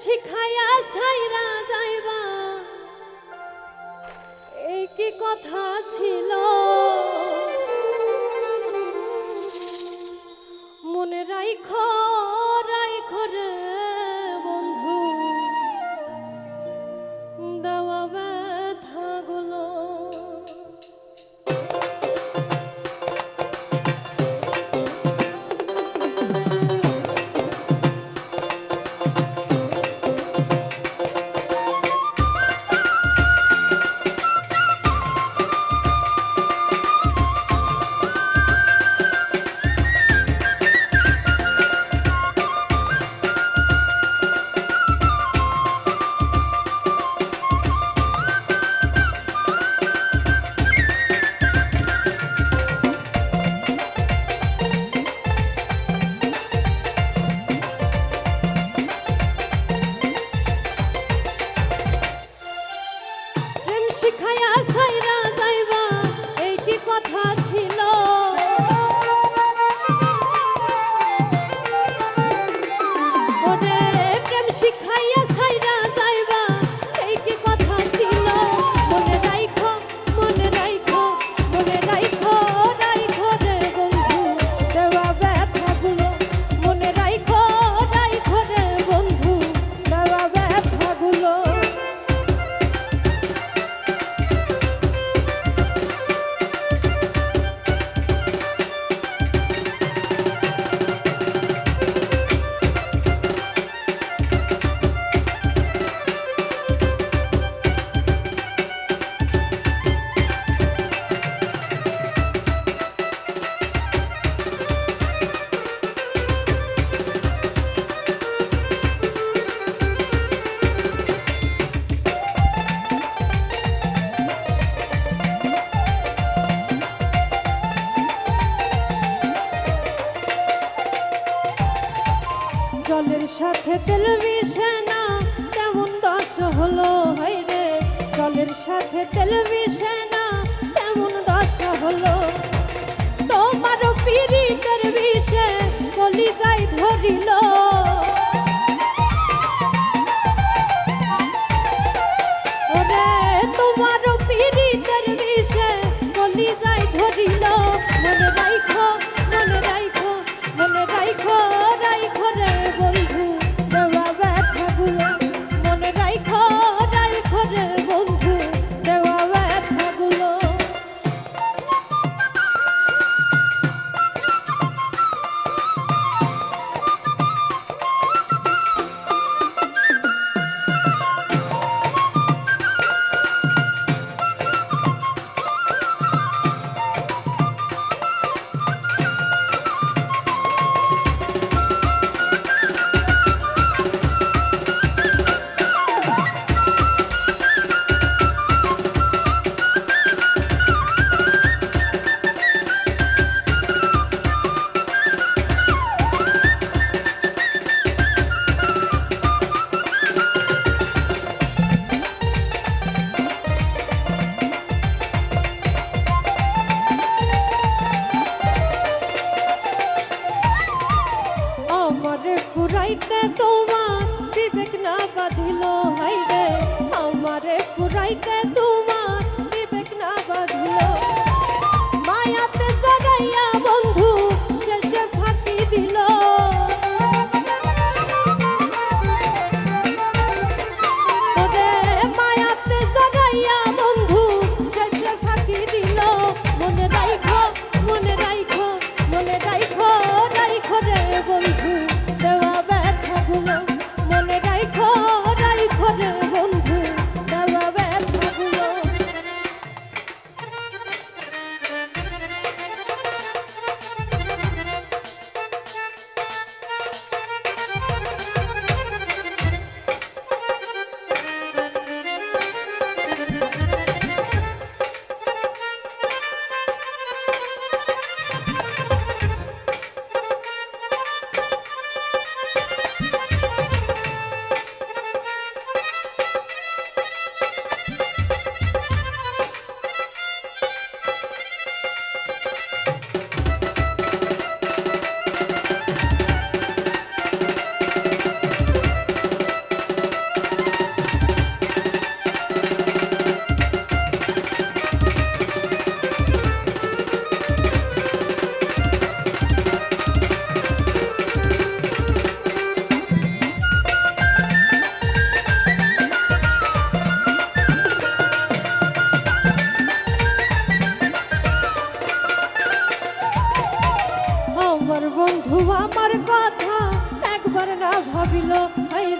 শিখাইয়া সাইরা যাইবা। একই কথা ছিল। মনে রাইখো খায়া সাইরা সাথে তেল মিশে না তেমন দশ হলো? রে, জলের সাথে তেল মিশে না তেমন দশ হলো? তোমার পিড়িতের বিষে বলি যাই ধরিল।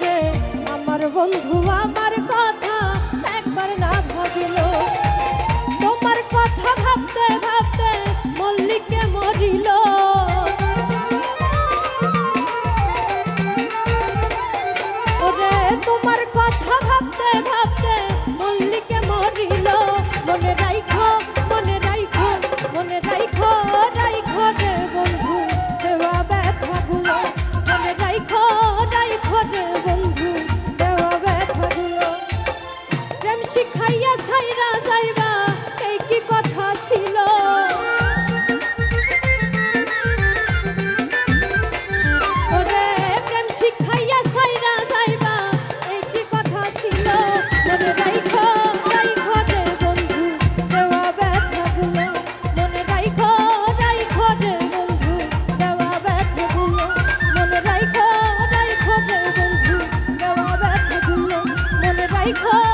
রে আমার বন্ধু আমার রাইখো রাইখো